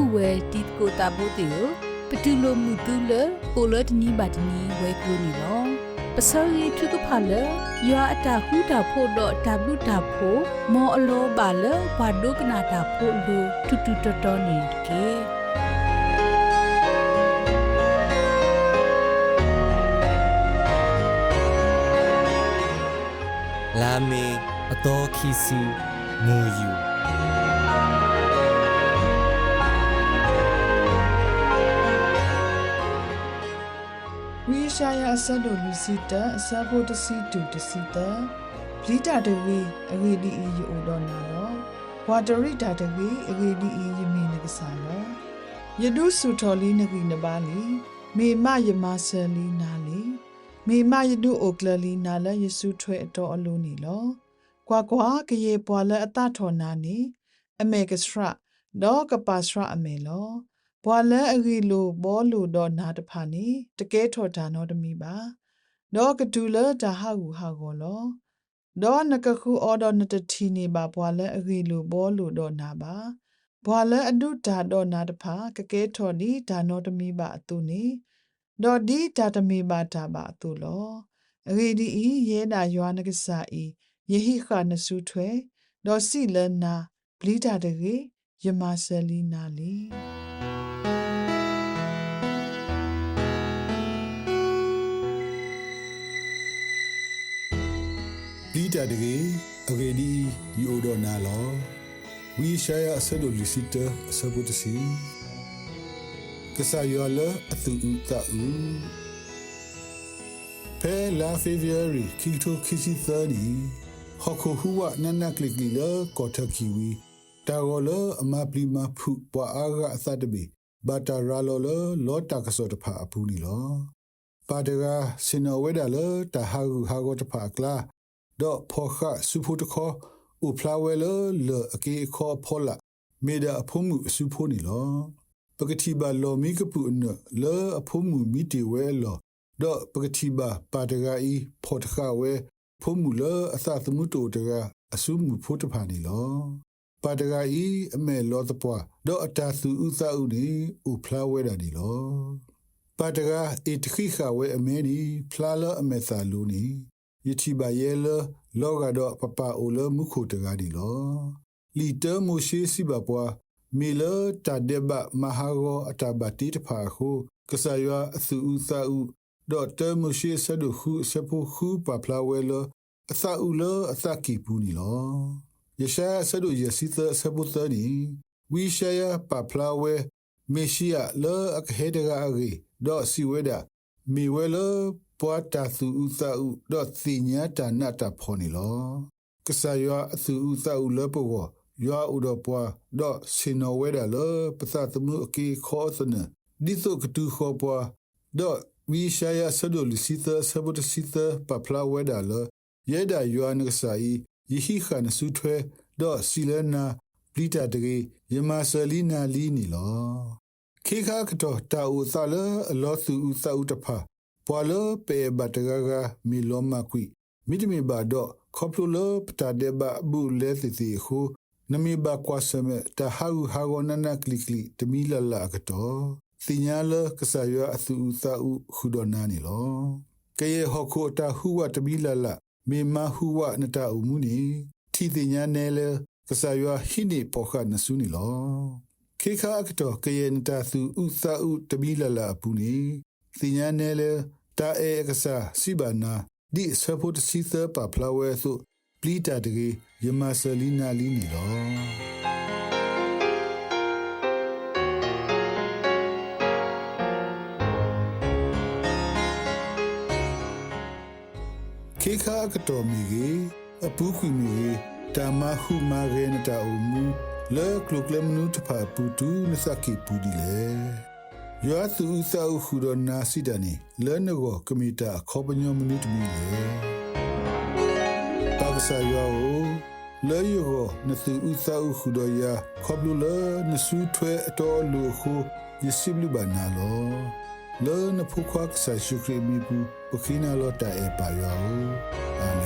ဥဝဲတီကိုတာဘိုတေယပတူလိုမှုတူလပိုလတနီဘာတနီဝဲကလိုနီလောပစောရီထုကဖာလရွာအတာဟူတာဖို့တော့တဘလူတာဖို့မောအလောပါလဘဒုကနာတာဖို့လူတူတူတော်တော်နေကေလာမေအတော်ခီစီငိုယူ ဝိရှာယအဆက်တို့လူစီတအစဖို့တစီတူတစီတဘလီတာတဝီအဝေဒီအီယိုဒေါ်နာလောဝါတရိတာတဝီအဝေဒီအီယမီနကစားလောယဒုစုထော်လီနကိနပါလီမေမယမဆယ်လီနာလီမေမယဒုအိုကလလီနာလယေစုထွဲအတော်အလိုနီလောကွာကွာကရေပွာလအတထော်နာနီအမေကစရဒေါကပါစရအမေလော ဘွာလန်အဂီလိုဘောလိုတော့နာတဖာနေတကဲထော်တာနော်တမီပါတော့ကတူလတာဟာကူဟာကောလောတော့နကခုအော်တော်နတတီနေပါဘွာလန်အဂီလိုဘောလိုတော့နာပါဘွာလန်အဒုတာတော့နာတဖာကကဲထော်ဒီဒါနော်တမီပါအတူနေတော့ဒီတာတမီပါတာပါအတူလောအဂီဒီဤရဲတာယွာနကဆာဤယေဟိခနစုထွဲတော့စီလနာဘလီတာတကေယမဆလီနာလီ ဒီတတကေအဂေဒီယိုဒနာလောဝီရှာယအဆဒိုလီစီတအစပုတစီကဆာယောလအသူဥတာဥဖဲလာဖေဗီယရီကီတိုခီစီသရီဟခုဟူဝနနကလစ်လီလကောထကီဝီတာဂောလအမပလီမဖုပွာအာဂအသတဘီဘာတာရာလောလလောတာကစောတဖာအဖူးလီလောပါတကာစင်နဝဲဒါလတာဟာဂူဟာဂောတဖာကလာ ဒေါ်ဖောခစုဖို့တခေါ်ဥဖလာဝဲလလအကေခေါ်ဖောလာမေဒါအဖုံမှုစုဖို့နီလောပကတိဘာလောမီကပုနလောအဖုံမှုမီတီဝဲလောဒေါ်ပကတိဘာပါတဂါဤဖောတခဝဲဖုံမှုလောအသသမှုတိုတကအစုမှုဖို့တဖာနီလောပါတဂါဤအမဲလောတပွားဒေါ်အတာစုဥသဥနီဥဖလာဝဲတာနီလောပါတဂါအတခိခဝဲအမဲနီဖလာလောအမဲသာလူနီ ယတိပါရဲလလောကတော့ပပအိုလမှုခုတကားဒီလောလီတမိုရှိစီဘပွားမီလတာဒေဘမဟာဂောအတဘတိတဖာခုကဆာယအသုဥသာဥဒေါ်တမိုရှိဆဒုခုစပုခုပပလာဝဲလအသဥလအသကီပူနီလောယရှာဆဒုယစီသစပုသနီဝီရှာယပပလာဝဲမေရှိယလောအခဟေဒဂါဂီဒေါ်စီဝဲဒါ မီဝဲလောပွားတာသူဥသဥဒေါ်စီညာတာနတာဖော်နီလောကဆာယောအသူဥသဥလပောယောဥဒပွားဒေါ်စင်နဝဲဒါလပသတ်မှုအကေခောသနဒီသုကတူခောပွားဒေါ်ဝီရှာယဆဒိုလစီသဆဘတ်စီသပပလာဝဲဒါလယေဒါယောနကဆာယီယဟိခနဆုထွဲဒေါ်စီလနာပလီတာတကေယမဆလီနာလီနီလော ခေခါကတော့တာဥသလအလောသူဥသဥတဖာပွာလပေဘတ်ဂဂမီလောမကွီမိတမီဘာတော့ခေါပလူလပတာဒေဘဘူးလေသီခုနမီဘာကွာစမေတဟာဟုဟာဂောနနကလီကလီတမီလလာကတော့သင်ညာလကဆာယအသူဥသာဥခုဒနာနီလောကယေဟခုတာဟုဝတမီလလာမေမဟုဝနတာဥမူနီထီတင်ညာနဲလေကဆာယဟိနေပေါခနဆုနီလော ခေခါကတော့ကယေနတာသူဥသာဥတမီလလာပူနီသင်ညာနဲလေတာအေကဆာစီဘာနာဒီဆဖို့တစီသပါဖလာဝဲဆိုပလီတာတကေယမဆလီနာလီနီလောခေခါကတော်မီကြီးအပူခွေမီကြီးတာမဟုမာရေနတာအူမူ လေကလုကလမနုတဖာပူတူနစကိပူဒီလေယောသူဥစာဟုရနာစီဒနီလဲနကိုကမီတာခေါပညောမနုတမီလေပါကဆာယောလဲယောနသူဥစာဟုရယာခေါပလူလနဆူထွဲအတော်လူခုယစိဘလူဘာနာလောလဲနဖုခွာကဆာရှုခရီမီပူပခိနာလောတာအေပါယောအာမင်